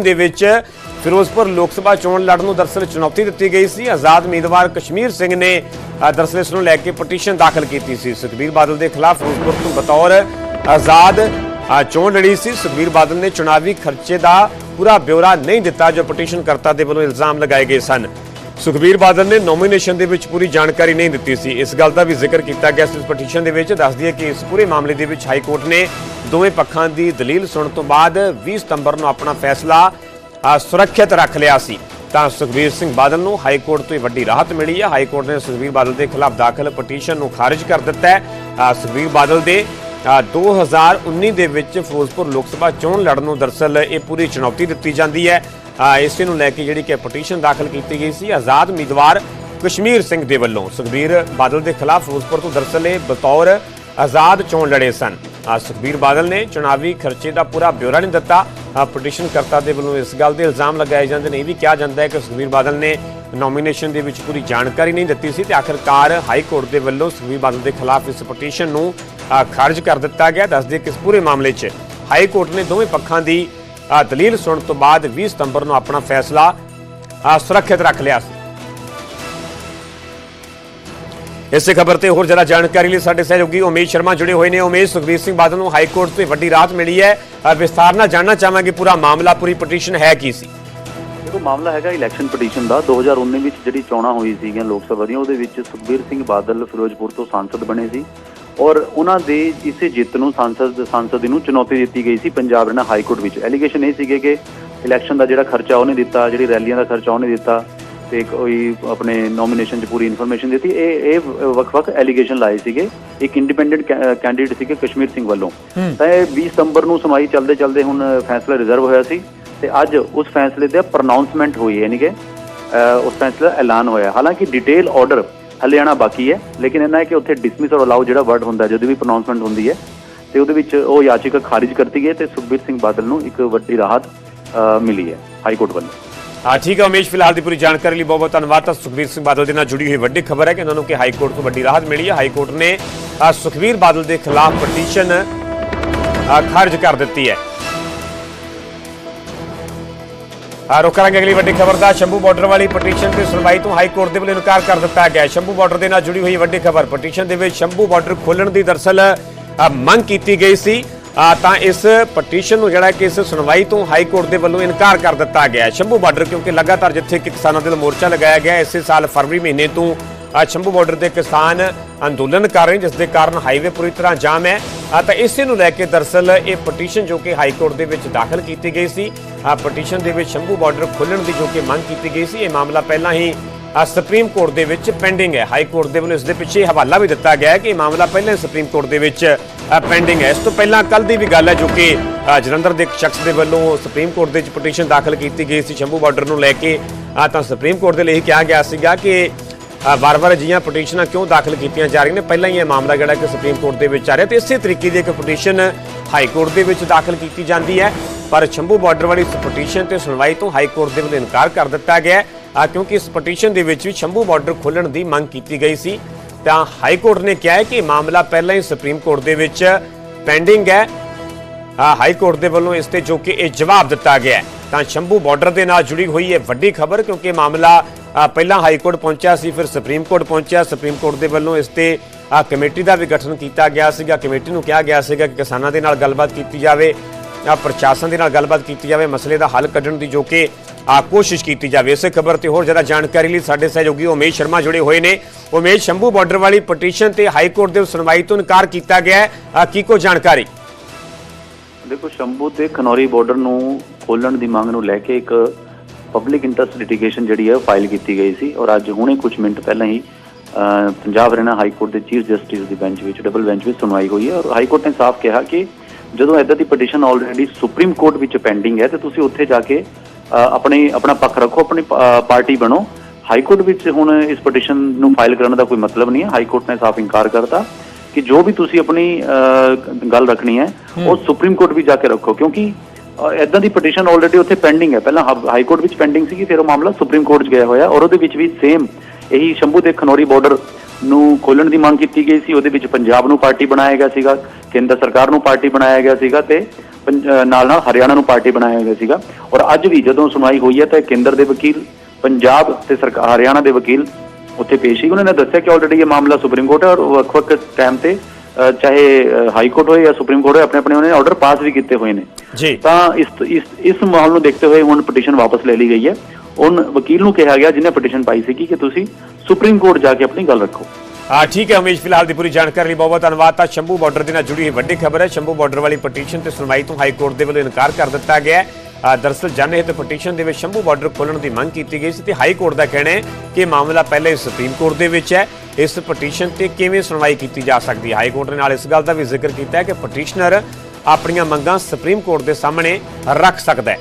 ਦੇ ਵਿੱਚ ਫਿਰੋਜ਼ਪੁਰ ਲੋਕ ਸਭਾ ਚੋਣ ਲੜਨ ਨੂੰ ਦਰਸਲ ਚੁਣੌਤੀ ਦਿੱਤੀ ਗਈ ਸੀ। ਆਜ਼ਾਦ ਉਮੀਦਵਾਰ ਕਸ਼ਮੀਰ ਸਿੰਘ ਨੇ ਅ, ਇਸ ਨੂੰ ਲੈ ਕੇ ਪਟੀਸ਼ਨ ਦਾਖਲ ਕੀਤੀ ਸੀ। ਸੁਖਬੀਰ ਬਾਦਲ ਦੇ ਖਿਲਾਫ ਫਿਰੋਜ਼ਪੁਰ ਤੋਂ ਬਤੌਰ ਆਜ਼ਾਦ ਚੋਣ ਲੜੀ ਸੀ। ਸੁਖਬੀਰ ਬਾਦਲ ਨੇ ਚੁਣਾਵੀ ਖਰਚੇ ਦਾ ਪੂਰਾ ਬਿਊਰਾ ਨਹੀਂ ਦਿੱਤਾ ਜੋ ਪਟੀਸ਼ਨ ਕਰਤਾ ਦੇ ਵੱਲੋਂ ਇਲਜ਼ਾਮ ਲਗਾਏ ਗਏ ਸਨ। ਸੁਖਬੀਰ ਬਾਦਲ ਨੇ ਨੋਮੀਨੇਸ਼ਨ ਦੇ ਵਿੱਚ ਪੂਰੀ ਜਾਣਕਾਰੀ ਨਹੀਂ ਦਿੱਤੀ ਸੀ। ਇਸ ਗੱਲ ਦਾ ਵੀ ਜ਼ਿਕਰ ਕੀਤਾ ਗਿਆ ਸੀ ਇਸ ਪਟੀਸ਼ਨ ਦੇ ਵਿੱਚ। ਦੱਸਦੀ ਹੈ ਕਿ ਇਸ ਪੂਰੇ ਮਾਮਲੇ ਦੇ ਵਿੱਚ ਹਾਈ ਕੋਰਟ ਨੇ ਦੋਵੇਂ ਪੱਖਾਂ ਦੀ ਦਲੀਲ ਸੁਣਨ ਤੋਂ ਬਾਅਦ 20 ਸਤੰਬਰ ਨੂੰ ਆਪਣਾ ਫੈਸਲਾ ਸੁਰੱਖਿਅਤ ਰੱਖ ਲਿਆ ਸੀ। ਤਾਂ ਸੁਖਬੀਰ ਸਿੰਘ ਬਾਦਲ ਨੂੰ ਹਾਈ ਕੋਰਟ ਤੋਂ ਇਹ ਵੱਡੀ ਰਾਹਤ ਮਿਲੀ ਹੈ। ਹਾਈ ਕੋਰਟ ਨੇ ਸੁਖਬੀਰ ਬਾਦਲ ਦੇ ਖਿਲਾਫ ਦਾਖਲ ਪਟੀਸ਼ਨ ਨੂੰ ਖਾਰਜ ਕਰ ਦਿੱਤਾ ਹੈ। ਸੁਖਬੀਰ ਬਾਦਲ ਦੇ ਅ, 2019 ਦੇ ਵਿੱਚ ਫਿਰੋਜ਼ਪੁਰ ਲੋਕ ਸਭਾ ਚੋਣ ਲੜਨ ਨੂੰ ਦਰਸਲ ਇਹ ਪੂਰੀ ਚੁਣੌਤੀ ਦਿੱਤੀ ਜਾਂਦੀ ਹੈ। ਇਸੇ ਨੂੰ ਲੈ ਕੇ ਜਿਹੜੀ ਕਿ ਪਟੀਸ਼ਨ ਦਾਖਲ ਕੀਤੀ ਗਈ ਸੀ ਆਜ਼ਾਦ ਉਮੀਦਵਾਰ ਕਸ਼ਮੀਰ ਸਿੰਘ ਦੇ ਵੱਲੋਂ। ਸੁਖਬੀਰ ਬਾਦਲ ਦੇ ਖਿਲਾਫ ਫਿਰੋਜ਼ਪੁਰ ਤੋਂ ਦਰਸਲ ਇਹ ਬਤੌਰ ਆਜ਼ਾਦ ਚੋਣ ਲੜੇ ਸਨ। ਸੁਖਬੀਰ ਬਾਦਲ ਨੇ ਚੁਣਾਵੀ ਖਰਚੇ ਦਾ ਪੂਰਾ ਬਿਊਰਾ ਨਹੀਂ ਦਿੱਤਾ। ਅ, ਪਟੀਸ਼ਨ ਕਰਤਾ ਦੇ ਵੱਲੋਂ ਇਸ ਗੱਲ ਦੇ ਇਲਜ਼ਾਮ ਲਗਾਏ ਜਾਂਦੇ ਨੇ। ਇਹ ਵੀ ਕਿਹਾ ਜਾਂਦਾ ਹੈ ਕਿ ਸੁਖਬੀਰ ਬਾਦਲ ਨੇ ਨੋਮੀਨੇਸ਼ਨ ਦੇ ਵਿੱਚ ਪੂਰੀ ਜਾਣਕਾਰੀ ਨਹੀਂ ਦਿੱਤੀ ਸੀ ਤੇ ਆਖਰਕਾਰ ਹਾਈ ਕੋਰਟ ਦੇ ਵੱਲੋਂ ਸੁਖਬੀਰ ਬਾਦਲ ਦੇ ਖਿਲਾਫ ਇਸ ਪਟੀਸ਼ਨ ਨੂੰ ਖਾਰਜ ਕਰ ਦਿੱਤਾ ਗਿਆ। ਦੱਸਦੇ ਕਿ ਇਸ ਪੂਰੇ ਮਾਮਲੇ 'ਚ ਹਾਈ ਕੋਰਟ ਨੇ ਦੋਵੇਂ ਪੱਖਾਂ ਦੀ ਅ, ਦਲੀਲ ਸੁਣਨ ਤੋਂ ਬਾਅਦ 20 ਸਤੰਬਰ ਨੂੰ ਆਪਣਾ ਫੈਸਲਾ ਸੁਰੱਖਿਅਤ ਰੱਖ ਲਿਆ ਸੀ। ਇਸੇ ਖਬਰ ਤੇ ਹੋਰ ਜਰਾ ਜਾਣਕਾਰੀ ਲਈ ਸਾਡੇ ਸਹਿਯੋਗੀ ਉਮੇਸ਼ ਸ਼ਰਮਾ ਜੁੜੇ ਹੋਏ ਨੇ। ਉਮੇਸ਼ ਸੁਖਬੀਰ ਸਿੰਘ ਬਾਦਲ ਨੂੰ ਹਾਈ ਕੋਰਟ ਤੋਂ ਵੱਡੀ ਰਾਹਤ ਮਿਲੀ ਹੈ। ਵਿਸਥਾਰ ਨਾਲ ਜਾਣਨਾ ਚਾਹਾਂਗੇ ਪੂਰਾ ਮਾਮਲਾ ਪੂਰੀ ਪਟੀਸ਼ਨ ਹੈ ਕੀ ਸੀ? ਦੇਖੋ ਮਾਮਲਾ ਹੈਗਾ ਇਲੈਕਸ਼ਨ ਪਟੀਸ਼ਨ ਦਾ। 2019 ਵਿੱਚ ਜਿਹੜੀ ਚੋਣਾਂ ਹੋਈ ਸੀਗੀਆਂ ਲੋਕ ਸਭਾ ਦੀਆਂ ਉਹਦੇ ਵਿੱਚ ਸੁਖਬੀਰ ਸਿੰਘ ਬਾਦਲ ਫਿਰੋਜ਼ਪੁਰ ਤੋਂ ਸੰਸਦ ਬਣੇ ਸੀ। ਔਰ ਉਹਨਾਂ ਦੇ ਇਸੇ ਜਿੱਤ ਨੂੰ ਸੰਸਦ ਸੰਸਦ ਨੂੰ ਚੁਣੌਤੀ ਦਿੱਤੀ ਗਈ ਸੀ ਪੰਜਾਬ ਰਣਾ ਹਾਈ ਕੋਰਟ ਵਿੱਚ। ਐਲੀਗੇਸ਼ਨ ਇਹ ਸੀਗੇ ਕਿ ਇਲੈਕਸ਼ਨ ਦਾ ਜਿਹੜਾ ਖਰਚਾ ਉਹਨੇ ਦਿੱਤਾ ਜਿਹੜੀ ਰੈਲੀਆਂ ਦਾ ਖਰਚਾ ਉਹਨੇ ਦਿੱਤਾ ਤੇ ਕੋਈ ਆਪਣੇ ਨੋਮੀਨੇਸ਼ਨ 'ਚ ਪੂਰੀ ਇਨਫੋਰਮੇਸ਼ਨ ਦਿੱਤੀ। ਇਹ ਇਹ ਵੱਖ-ਵੱਖ ਐਲੀਗੇਸ਼ਨ ਲਾਏ ਸੀਗੇ। ਇੱਕ ਇੰਡੀਪੈਂਡੈਂਟ ਕੈਂਡੀਡੇਟ ਸੀਗੇ ਕਸ਼ਮੀਰ ਸਿੰਘ ਵੱਲੋਂ। ਤਾਂ ਇਹ 20 ਸਤੰਬਰ ਨੂੰ ਸਮਾਈ ਚੱਲਦੇ ਚੱਲਦੇ ਹੁਣ ਫੈਸਲਾ ਰਿਜ਼ਰਵ ਹੋਇਆ ਸੀ ਤੇ ਅੱਜ ਉਸ ਫੈਸਲੇ ਤੇ ਪ੍ਰੋਨਾਂਸਮੈਂਟ ਹੋਈ ਹੈ ਯਾਨੀ ਕਿ ਉਸ ਫੈਸਲੇ ਦਾ ਐਲਾਨ ਹੋਇਆ। ਹਾਲਾਂਕਿ ਡਿਟੇਲ ਆਰਡਰ ਹਲੇ ਆਣਾ ਬਾਕੀ ਹੈ। ਲੇਕਿਨ ਇਹਨਾਂ ਹੈ ਕਿ ਉੱਥੇ ਡਿਸਮਿਸ ਔਰ ਅਲਾਉ ਜਿਹੜਾ ਵਰਡ ਹੁੰਦਾ ਹੈ, ਜਦੋਂ ਵੀ ਪ੍ਰੋਨਾਂਸਮੈਂਟ ਹੁੰਦੀ ਹੈ ਤੇ ਉਹਦੇ ਵਿੱਚ ਉਹ ਯਾਚਿਕਾ ਖਾਰਿਜ ਕਰਤੀ ਗਈ ਹੈ ਤੇ ਸੁਖਬੀਰ ਸਿੰਘ ਬਾਦਲ ਨੂੰ ਇੱਕ ਵੱਡੀ ਰਾਹਤ ਮਿਲੀ ਹੈ ਹਾਈ ਕੋਰਟ ਵੱਲੋਂ। ਹਾਂ ਠੀਕ ਹੈ ਉਮੇਸ਼ ਫਿਲਹਾਲ ਦੀ ਪੂਰੀ ਜਾਣਕਾਰੀ ਲਈ ਬਹੁਤ ਬਹੁਤ ਧੰਨਵਾਦ। ਤਾਂ ਸੁਖਬੀਰ ਸਿੰਘ ਬਾਦਲ ਦੇ ਨਾਲ ਜੁੜੀ ਹੋਈ ਵੱਡੀ ਖਬਰ ਹੈ ਕਿ ਉਹਨਾਂ ਨੂੰ ਕਿ ਹਾਈ ਕੋਰਟ ਤੋਂ ਵੱਡੀ ਰਾਹਤ ਮਿਲੀ ਹੈ। ਹਾਈ ਕੋਰਟ ਨੇ ਸੁਖਬੀਰ ਬਾਦਲ ਦੇ ਖਿਲਾਫ ਪਟੀਸ਼ਨ ਖਾਰਜ ਕਰ ਦਿੱਤੀ ਹੈ। ਆ ਰੁਕ ਕਰਾਂਗੇ ਅਗਲੀ ਵੱਡੀ ਖਬਰ ਦਾ। ਸ਼ੰਭੂ ਬਾਰਡਰ ਵਾਲੀ ਪਟੀਸ਼ਨ ਤੇ ਸੁਣਵਾਈ ਤੋਂ ਹਾਈ ਕੋਰਟ ਦੇ ਵੱਲੋਂ ਇਨਕਾਰ ਕਰ ਦਿੱਤਾ ਗਿਆ। ਸ਼ੰਭੂ ਬਾਰਡਰ ਦੇ ਨਾਲ ਜੁੜੀ ਹੋਈ ਵੱਡੀ ਖਬਰ। ਪਟੀਸ਼ਨ ਦੇ ਵਿੱਚ ਸ਼ੰਭੂ ਬਾਰਡਰ ਖੋਲਣ ਦੀ ਦਰਸਲ ਮੰਗ ਕੀਤੀ ਗਈ ਸੀ। ਤਾਂ ਇਸ ਪਟੀਸ਼ਨ ਨੂੰ ਜਿਹੜਾ ਕਿ ਇਸ ਸੁਣਵਾਈ ਤੋਂ ਹਾਈ ਕੋਰਟ ਦੇ ਵੱਲੋਂ ਇਨਕਾਰ ਕਰ ਦਿੱਤਾ ਗਿਆ। ਸ਼ੰਭੂ ਬਾਰਡਰ ਕਿਉਂਕਿ ਲਗਾਤਾਰ ਜਿੱਥੇ ਕਿ ਕਿਸਾਨਾਂ ਦੇ ਵੱਲੋਂ ਮੋਰਚਾ ਲਗਾਇਆ ਗਿਆ, ਇਸੇ ਸਾਲ ਫਰਵਰੀ ਮਹੀਨੇ ਤੋਂ ਸ਼ੰਭੂ ਬਾਰਡਰ ਦੇ ਕਿਸਾਨ ਅੰਦੋਲਨ ਕਰ ਰਹੇ ਜਿਸ ਦੇ ਕਾਰਨ ਹਾਈਵੇ ਪੂਰੀ ਤਰ੍ਹਾਂ ਜਾਮ ਹੈ। ਅ, ਤਾਂ ਇਸੇ ਨੂੰ ਲੈ ਕੇ ਦਰਸਲ ਇਹ ਪਟੀਸ਼ਨ ਜੋ ਕਿ ਹਾਈ ਕੋਰਟ ਦੇ ਵਿੱਚ ਦਾਖਲ ਕੀਤੀ ਗਈ ਸੀ ਆ ਪਟੀਸ਼ਨ ਦੇ ਵਿੱਚ ਸ਼ੰਭੂ ਬਾਰਡਰ ਖੋਲਣ ਦੀ ਜੋ ਕਿ ਮੰਗ ਕੀਤੀ ਗਈ ਸੀ ਇਹ ਮਾਮਲਾ ਪਹਿਲਾਂ ਹੀ ਅ, ਸੁਪਰੀਮ ਕੋਰਟ ਦੇ ਵਿੱਚ ਪੈਂਡਿੰਗ ਹੈ। ਹਾਈ ਕੋਰਟ ਦੇ ਵੱਲੋਂ ਇਸ ਦੇ ਪਿੱਛੇ ਹਵਾਲਾ ਵੀ ਦਿੱਤਾ ਗਿਆ ਹੈ ਕਿ ਇਹ ਮਾਮਲਾ ਪਹਿਲਾਂ ਹੀ ਸੁਪਰੀਮ ਕੋਰਟ ਦੇ ਵਿੱਚ ਪੈਂਡਿੰਗ ਹੈ। ਇਸ ਤੋਂ ਪਹਿਲਾਂ ਕੱਲ ਦੀ ਵੀ ਗੱਲ ਹੈ ਜੋ ਕਿ ਜਲੰਧਰ ਦੇ ਇੱਕ ਸ਼ਖਸ ਦੇ ਵੱਲੋਂ ਸੁਪਰੀਮ ਕੋਰਟ ਦੇ ਵਿੱਚ ਪਟੀਸ਼ਨ ਦਾਖਲ ਕੀਤੀ ਗਈ ਸੀ ਸ਼ੰਭੂ ਬਾਰਡਰ ਨੂੰ ਲੈ ਕੇ ਆ ਤਾਂ ਸੁਪਰੀਮ ਕੋਰਟ ਦੇ ਲਈ ਕਿਹਾ ਗਿਆ ਸੀਗਾ ਕਿ ਵਾਰ-ਵਾਰ ਅਜਿਹੀਆਂ ਪਟੀਸ਼ਨਾਂ ਕਿਉਂ ਦਾਖਲ ਕੀਤੀਆਂ ਜਾ ਰਹੀਆਂ ਨੇ? ਪਹਿਲਾਂ ਹੀ ਇਹ ਮਾਮਲਾ ਜਿਹੜਾ ਕਿ ਸੁਪਰੀਮ ਕੋਰਟ ਦੇ ਵਿੱਚ ਆ ਰਿਹਾ ਤੇ ਇਸੇ ਤਰੀਕੇ ਦੀ ਇੱਕ ਪਟੀਸ਼ਨ ਹਾਈ ਕੋਰਟ ਦੇ ਵਿੱਚ ਦਾਖਲ ਕੀਤੀ ਜਾਂਦੀ ਹੈ। ਪਰ ਸ਼ੰਭੂ ਬਾਰਡਰ ਵਾਲੀ ਇਸ ਪਟੀਸ਼ਨ ਤੇ ਸੁਣਵਾਈ ਤੋਂ ਹਾਈ ਕੋਰਟ ਦੇ ਵੱਲੋਂ ਇਨਕਾਰ ਕਰ ਦਿੱਤਾ ਗਿਆ ਹੈ। ਕਿਉਂਕਿ ਇਸ ਪਟੀਸ਼ਨ ਦੇ ਵਿੱਚ ਵੀ ਸ਼ੰਭੂ ਬਾਰਡਰ ਖੋਲਣ ਦੀ ਮੰਗ ਕੀਤੀ ਗਈ ਸੀ। ਤਾਂ ਹਾਈ ਕੋਰਟ ਨੇ ਕਿਹਾ ਹੈ ਕਿ ਮਾਮਲਾ ਪਹਿਲਾਂ ਹੀ ਸੁਪਰੀਮ ਕੋਰਟ ਦੇ ਵਿੱਚ ਪੈਂਡਿੰਗ ਹੈ। ਹਾਈ ਕੋਰਟ ਦੇ ਵੱਲੋਂ ਇਸ ਤੇ ਜੋ ਕਿ ਇਹ ਜਵਾਬ ਦਿੱਤਾ ਗਿਆ ਤਾਂ ਸ਼ੰਭੂ ਬਾਰਡਰ ਦੇ ਨਾਲ ਜੁੜੀ ਹੋਈ ਹੈ ਵੱਡੀ ਖਬਰ ਕਿਉਂਕਿ ਮਾਮਲਾ ਪਹਿਲਾਂ ਹਾਈ ਕੋਰਟ ਪਹੁੰਚਿਆ ਸੀ ਫਿਰ ਸੁਪਰੀਮ ਕੋਰਟ ਪਹੁੰਚਿਆ। ਸੁਪਰੀਮ ਕੋਰਟ ਦੇ ਵੱਲੋਂ ਇਸ ਤੇ ਆ, ਕਮੇਟੀ ਦਾ ਵੀ ਗਠਨ ਕੀਤਾ ਗਿਆ ਸੀਗਾ। ਕਮੇਟੀ ਨੂੰ ਕਿਹਾ ਗਿਆ ਸੀਗਾ ਕਿ ਕਿਸਾਨਾਂ ਦੇ ਨਾਲ ਗੱਲਬਾਤ ਕੀਤੀ ਜਾਵੇ ਆ ਪ੍ਰਸ਼ਾਸਨ ਦੇ ਨਾਲ ਗੱਲਬਾਤ ਕੀਤੀ ਜਾਵੇ ਮਸਲੇ ਦਾ ਹੱਲ ਕੱਢਣ ਦੀ ਜੋ ਕਿ ਆ ਕੋਸ਼ਿਸ਼ ਕੀਤੀ ਜਾਵੇ। ਇਸੇ ਖਬਰ ਤੇ ਹੋਰ ਜ਼ਿਆਦਾ ਜਾਣਕਾਰੀ ਲਈ ਸਾਡੇ ਸਹਿਯੋਗੀ ਉਮੇਸ਼ ਸ਼ਰਮਾ ਜੁੜੇ ਹੋਏ ਨੇ। ਉਮੇਸ਼ ਸ਼ੰਭੂ ਬਾਰਡਰ ਵਾਲੀ ਪਟੀਸ਼ਨ ਤੇ ਹਾਈ ਕੋਰਟ ਦੇ ਸੁਣਵਾਈ ਤੋਂ ਇਨਕਾਰ ਕੀਤਾ ਗਿਆ ਹੈ। ਕੀ ਕੋ ਜਾਣਕਾਰੀ? ਦੇਖੋ ਸ਼ੰਭੂ ਤੇ ਖਨੌਰੀ ਬਾਰਡਰ ਨੂੰ ਖੋਲਣ ਦੀ ਮੰਗ ਨੂੰ ਲੈ ਕੇ ਇੱਕ ਪਬਲਿਕ ਇੰਟਰਸਟ ਲਿਟੀਗੇਸ਼ਨ ਜਿਹੜੀ ਹੈ ਫਾਈਲ ਕੀਤੀ ਗਈ ਸੀ ਔਰ ਅੱਜ ਹੁਣੇ ਕੁਝ ਮਿੰਟ ਪਹਿਲਾਂ ਹੀ ਪੰਜਾਬ ਹਰਿਆਣਾ ਹਾਈ ਕੋਰਟ ਦੇ ਚੀਫ ਜਸਟਿਸ ਦੀ ਬੈਂਚ ਵਿੱਚ ਡਬਲ ਬੈਂਚ ਵਿੱਚ ਸੁਣਵਾਈ ਹੋਈ ਹੈ ਔਰ ਹਾਈ ਕੋਰਟ ਨੇ ਸਾਫ਼ ਕਿਹਾ ਕਿ ਜਦੋਂ ਇਦਾਂ ਦੀ ਪਟੀਸ਼ਨ ਆਲਰੇਡੀ ਸੁਪਰੀਮ ਕੋਰਟ ਵਿੱਚ ਪੈਂਡਿੰਗ ਹੈ ਤੇ ਤੁਸੀਂ ਉੱਥੇ ਜਾ ਕੇ ਆਪਣੀ ਆਪਣਾ ਪੱਖ ਰੱਖੋ ਆਪਣੀ ਪਾਰਟੀ ਬਣੋ। ਹਾਈ ਕੋਰਟ ਵਿੱਚ ਹੁਣ ਇਸ ਪਟੀਸ਼ਨ ਨੂੰ ਫਾਈਲ ਕਰਨ ਦਾ ਕੋਈ ਮਤਲਬ ਨਹੀਂ ਹੈ। ਹਾਈ ਕੋਰਟ ਨੇ ਸਾਫ਼ ਇਨਕਾਰ ਕਰਤਾ ਕਿ ਜੋ ਵੀ ਤੁਸੀਂ ਆਪਣੀ ਗੱਲ ਰੱਖਣੀ ਹੈ ਉਹ ਸੁਪਰੀਮ ਕੋਰਟ ਵੀ ਜਾ ਕੇ ਰੱਖੋ ਕਿਉਂਕਿ ਇਦਾਂ ਦੀ ਪਟੀਸ਼ਨ ਆਲਰੇਡੀ ਉੱਥੇ ਪੈਂਡਿੰਗ ਹੈ। ਪਹਿਲਾਂ ਹਾਈ ਕੋਰਟ ਵਿੱਚ ਪੈਂਡਿੰਗ ਸੀਗੀ, ਫਿਰ ਉਹ ਮਾਮਲਾ ਸੁਪਰੀਮ ਕੋਰਟ 'ਚ ਗਿਆ ਹੋਇਆ। ਔਰ ਉਹਦੇ ਵਿੱਚ ਵੀ ਸੇਮ ਇਹੀ ਸ਼ੰਭੂ ਦੇ ਖਨੌਰੀ ਬਾਰਡਰ ਨੂੰ ਖੋਲਣ ਦੀ ਮੰਗ ਕੀਤੀ ਗਈ ਸੀ। ਉਹਦੇ ਵਿੱਚ ਪੰਜਾਬ ਨੂੰ ਪਾਰਟੀ ਬਣਾਇਆ ਗਿਆ ਸੀਗਾ, ਕੇਂਦਰ ਸਰਕਾਰ ਨੂੰ ਪਾਰਟੀ ਬਣਾਇਆ ਗਿਆ ਸੀਗਾ ਤੇ ਪੰਜ- ਨਾਲ ਨਾਲ ਹਰਿਆਣਾ ਨੂੰ ਪਾਰਟੀ ਬਣਾਇਆ ਗਿਆ ਸੀਗਾ। ਔਰ ਅੱਜ ਵੀ ਜਦੋਂ ਸੁਣਵਾਈ ਹੋਈ ਹੈ ਤਾਂ ਕੇਂਦਰ ਦੇ ਵਕੀਲ, ਪੰਜਾਬ ਤੇ ਸਰਕਾਰ ਹਰਿਆਣਾ ਦੇ ਵਕੀਲ ਉੱਥੇ ਪੇਸ਼ ਸੀ। ਉਹਨਾਂ ਨੇ ਦੱਸਿਆ ਕਿ ਆਲਰੇਡੀ ਇਹ ਮਾਮਲਾ ਸੁਪਰੀਮ ਕੋਰਟ ਹੈ ਔਰ ਵੱਖ-ਵੱਖ ਟਾਈਮ ਤੇ ਚਾਹੇ ਹਾਈ ਕੋਰਟ ਹੋਏ ਜਾਂ ਸੁਪਰੀਮ ਕੋਰਟ ਹੋਏ ਆਪਣੇ ਆਪਣੇ ਉਹਨਾਂ ਆਰਡਰ ਪਾਸ ਵੀ ਕੀਤੇ ਹੋਏ ਨੇ। ਜੀ। ਤਾਂ ਇਸ ਇਸ ਇਸ ਮਾਹੌਲ ਨੂੰ ਦੇਖਦੇ ਹੋਏ ਹੁਣ ਪਟੀਸ਼ਨ ਵਾਪਸ ਲੈ ਲਈ ਗਈ ਹੈ। ਹੁਣ ਵਕੀਲ ਨੂੰ ਕਿਹਾ ਗਿਆ ਜਿਹਨੇ ਪਟੀਸ਼ਨ ਪਾਈ ਸੀ ਕਿ ਤੁਸੀਂ ਸੁਪਰੀਮ ਕੋਰਟ ਜਾ ਕੇ ਆਪਣੀ ਗੱਲ ਰੱਖੋ। ਆ ਠੀਕ ਹੈ ਉਮੇਸ਼ ਫਿਲਹਾਲ ਦੀ ਪੂਰੀ ਜਾਣਕਾਰੀ ਲਈ ਬਹੁਤ ਧੰਨਵਾਦ। ਤਾਂ ਸ਼ੰਭੂ ਬਾਰਡਰ ਦੇ ਨਾਲ ਜੁੜੀ ਹੋਈ ਵੱਡੀ ਖਬਰ ਹੈ ਸ਼ੰਭੂ ਬਾਰਡਰ ਵਾਲੀ ਪਟੀਸ਼ਨ ਤੇ ਸੁਣਵਾਈ ਤੋਂ ਹਾਈ ਕੋਰਟ ਦੇ ਵੱਲੋਂ ਇਨਕਾਰ ਕਰ ਦਿੱਤਾ ਗਿਆ ਹੈ। ਆ, ਦਰਅਸਲ ਜਾਣੇ ਤੇ ਪਟੀਸ਼ਨ ਦੇ ਵਿੱਚ ਸ਼ੰਭੂ ਬਾਰਡਰ ਖੋਲਣ ਦੀ ਮੰਗ ਕੀਤੀ ਗਈ ਸੀ ਤੇ ਹਾਈ ਕੋਰਟ ਦਾ ਕਹਿਣਾ ਹੈ ਕਿ ਇਹ ਮਾਮਲਾ ਪਹਿਲੇ ਸੁਪਰੀਮ ਕੋਰਟ ਦੇ ਵਿੱਚ ਹੈ। ਇਸ ਪਟੀਸ਼ਨ ਤੇ ਕਿਵੇਂ ਸੁਣਵਾਈ ਕੀਤੀ ਜਾ ਸਕਦੀ ਹੈ? ਹਾਈ ਕੋਰਟ ਨੇ ਨਾਲ ਇਸ ਗੱਲ ਦਾ ਵੀ ਜ਼ਿਕਰ ਕੀਤਾ ਹੈ ਕਿ ਪਟੀਸ਼ਨਰ ਆਪਣੀਆਂ ਮੰਗਾਂ ਸੁਪਰੀਮ ਕੋਰਟ ਦੇ ਸਾਹਮਣੇ ਰੱਖ ਸਕਦਾ ਹੈ।